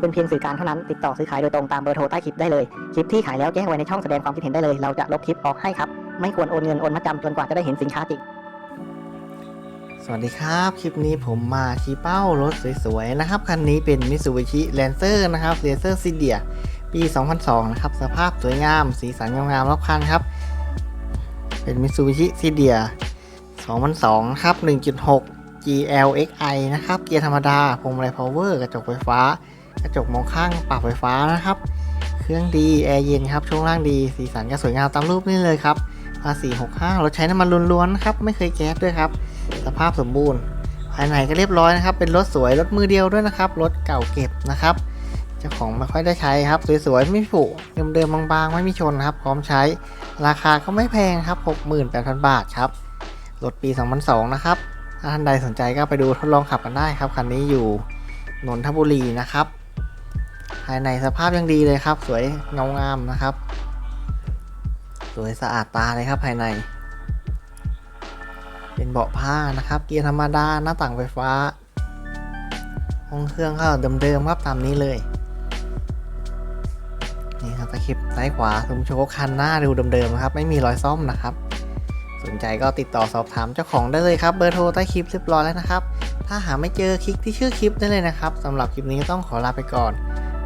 เป็นเพียงสื่อกลางเท่านั้นติดต่อซื้อขายโดยตรงตามเบอร์โทรใต้คลิปได้เลยคลิปที่ขายแล้วแจ้งไว้ในช่องแสดงความคิดเห็นได้เลยเราจะลบคลิปออกให้ครับไม่ควรโอนเงินโอนมัดจำจนกว่าจะได้เห็นสินค้าจริงสวัสดีครับ คลิปนี้ผมมาชี้เป้ารถสวยๆนะครับ คันนี้เป็น Mitsubishi Lancer นะครับ Lancer c i d i a ปี 2002 นะครับ สภาพสวยงาม สีสันงามๆรอบคันครับ เป็น Mitsubishi c i d i a 2002 ครับ 1.6 GLXI นะครับ เกียร์ธรรมดาพวงมาลัย power กระจกไฟฟ้า ระจกมองข้างปรับไฟฟ้านะครับ เครื่องดีแอร์เย็นครับช่วงล่างดีสีสันก็สวยงามตามรูปนี่เลยครับภาษี65รถใช้น้ำมันล้วนๆนะครับไม่เคยแก๊สด้วยครับสภาพสมบูรณ์ ภายในก็เรียบร้อยนะครับ เป็นรถสวยรถมือเดียวด้วยนะครับรถเก่าเก็บนะครับเจ้าของไม่ค่อยได้ใช้ครับ สวยๆไม่ผุเดิมๆบางๆ ไม่มีชนครับ พร้อมใช้ ราคาก็ไม่แพงครับ68,000 บาทครับรถปี 2002 นะครับถ้าท่านใดสนใจก็ไปดูทดลองขับกันได้ครับคันนี้อยู่นนทบุรีนะครับ ภายในสภาพยังดีเลยครับ สวยเงางามนะครับ สวยสะอาดตาเลยครับภายใน เป็นเบาะผ้านะครับ เกียร์ธรรมดาหน้าต่างไฟฟ้า ห้องเครื่องก็เดิมๆครับตามนี้เลยนี่ครับตะคริบซ้ายขวาซุ้มโชว์คันหน้าดูเดิมๆนะครับ ไม่มีรอยซ่อมนะครับ สนใจก็ติดต่อสอบถามเจ้าของได้เลยครับ เบอร์โทรใต้คลิปเรียบร้อยแล้วนะครับ ถ้าหาไม่เจอคลิกที่ชื่อคลิปได้เลยนะครับสำหรับคลิปนี้ต้องขอลาไปก่อน